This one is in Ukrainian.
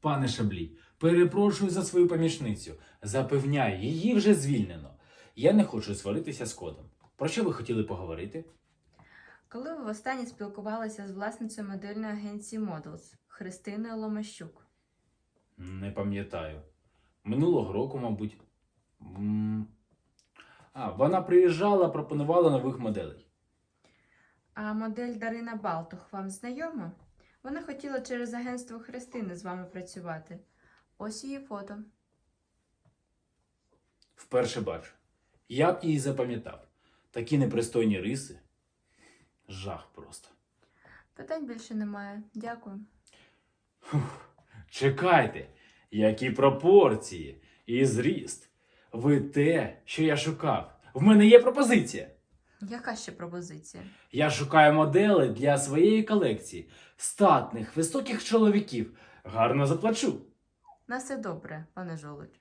Пане Шаблій, перепрошую за свою помічницю. Запевняю, її вже звільнено. Я не хочу сваритися з кодом. Про що ви хотіли поговорити? Коли ви востаннє спілкувалися з власницею модельної агенції Models Христиною Ломащук? Не пам'ятаю. Минулого року, мабуть. М. А, вона приїжджала, пропонувала нових моделей. А модель Дарина Балтух вам знайома? Вона хотіла через агентство Христини з вами працювати. Ось її фото. Вперше бачу. Я б її запам'ятав. Такі непристойні риси. Жах просто. Питань більше немає. Дякую. Чекайте, які пропорції і зріст. Ви те, що я шукав. В мене є пропозиція. Яка ще пропозиція? Я шукаю модели для своєї колекції. Статних, високих чоловіків. Гарно заплачу. На все добре, пане жолудь.